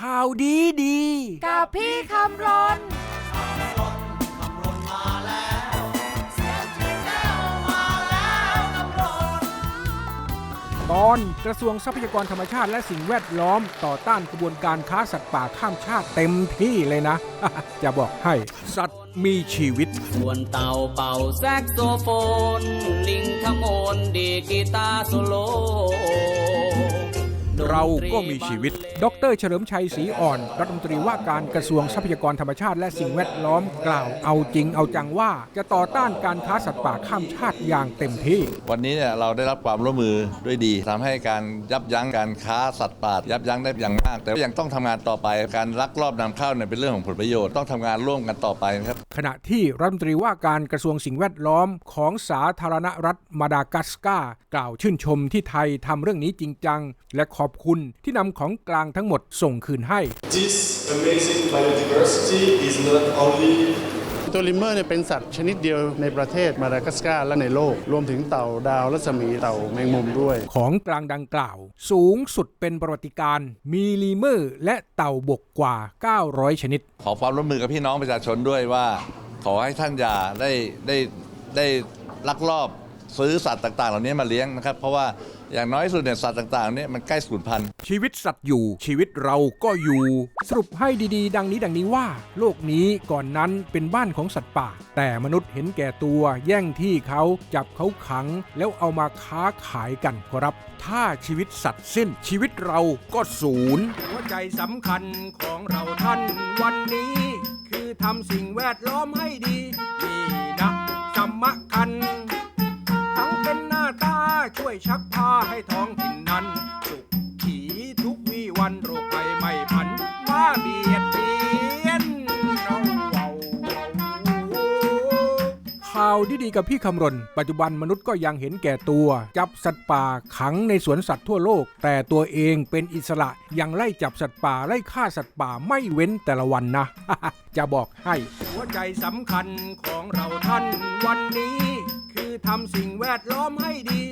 ข่าวดีดี กับพี่คำรนตอนกระทรวงทรัพยากรธรรมชาติและสิ่งแวดล้อมต่อต้านกระบวนการค้าสัตว์ป่าข้ามชาติเต็มที่เลยนะ จะบอกให้ สัตว์มีชีวิต ส่วนเต่าเป่าแซกโซโฟน ลิงขโมนดีดกีตาร์โซโล เราก็มีชีวิต ดรเฉลิมชัยศรีอ่อน รัฐมนตรีว่าการกระทรวงทรัพยากรธรรมชาติและสิ่งแวดล้อมกล่าวเอาจริงเอาจังว่า จะต่อต้านการค้าสัตว์ป่าข้ามชาติอย่างเต็มที่ วันนี้เนี่ยเราได้รับความร่วมมือด้วยดีทำให้การยับยั้งการค้าสัตว์ป่ายับยั้งได้อย่างมาก แต่ยังต้องทำงานต่อไปการลักลอบนำเข้าเนี่ยเป็นเรื่องของผลประโยชน์ต้องทำงานร่วมกันต่อไปนะครับขณะที่รัฐมนตรีว่าการกระทรวงสิ่งแวดล้อมของสาธารณรัฐมาดากัสการ์กล่าวชื่นชมที่ไทยทำเรื่องนี้จริงจัง และขอบคุณที่นำของกลางทั้งหมดส่งคืนให้ This amazing biodiversity is not only ตัวลิมเมอร์เนี่ยเป็นสัตว์ชนิดเดียวในประเทศมาดากัสการ์และในโลก รวมถึงเต่าดาวรัศมีเต่าแมงมุมด้วย ของกลางดังกล่าว สูงสุดเป็นประวัติการณ์มีลีเมอร์และเต่าบกกว่า 900 ชนิด ขอความร่วมมือกับพี่น้องประชาชนด้วยว่า ขอให้ท่านอย่าได้ได้ได้ลักลอบ ซื้อสัตว์ต่างๆ เหล่านี้มาเลี้ยงนะครับ เพราะว่าอย่างน้อยที่สุดเนี่ยสัตว์ต่างๆเนี่ยมันใกล้สูญพันธุ์ ชีวิตสัตว์อยู่ชีวิตเราก็อยู่ สรุปให้ดีๆ ดังนี้ดังนี้ว่า โลกนี้ก่อนนั้นเป็นบ้านของสัตว์ป่า แต่มนุษย์เห็นแก่ตัวแย่งที่เขาจับเขาขัง แล้วเอามาค้าขายกันครับ ถ้าชีวิตสัตว์สิ้นชีวิตเราก็ศูนย์หัวใจสำคัญของเราท่านวันนี้ คือทำสิ่งแวดล้อมให้ดี ช่วยชักพาให้ท้องถิ่นนั้น สุขขีทุกวีวันโรคภัยไม่พันมาเบียดเบียนเราเอาข่าวดีๆกับพี่คำรณ ปัจจุบันมนุษย์ก็ยังเห็นแก่ตัว จับสัตว์ป่าขังในสวนสัตว์ทั่วโลก แต่ตัวเองเป็นอิสระยังไล่จับสัตว์ป่าไล่ฆ่าสัตว์ป่าไม่เว้นแต่ละวันนะ จะบอกให้ หัวใจสำคัญของเราท่านวันนี้ ทำสิ่งแวดล้อมให้ดี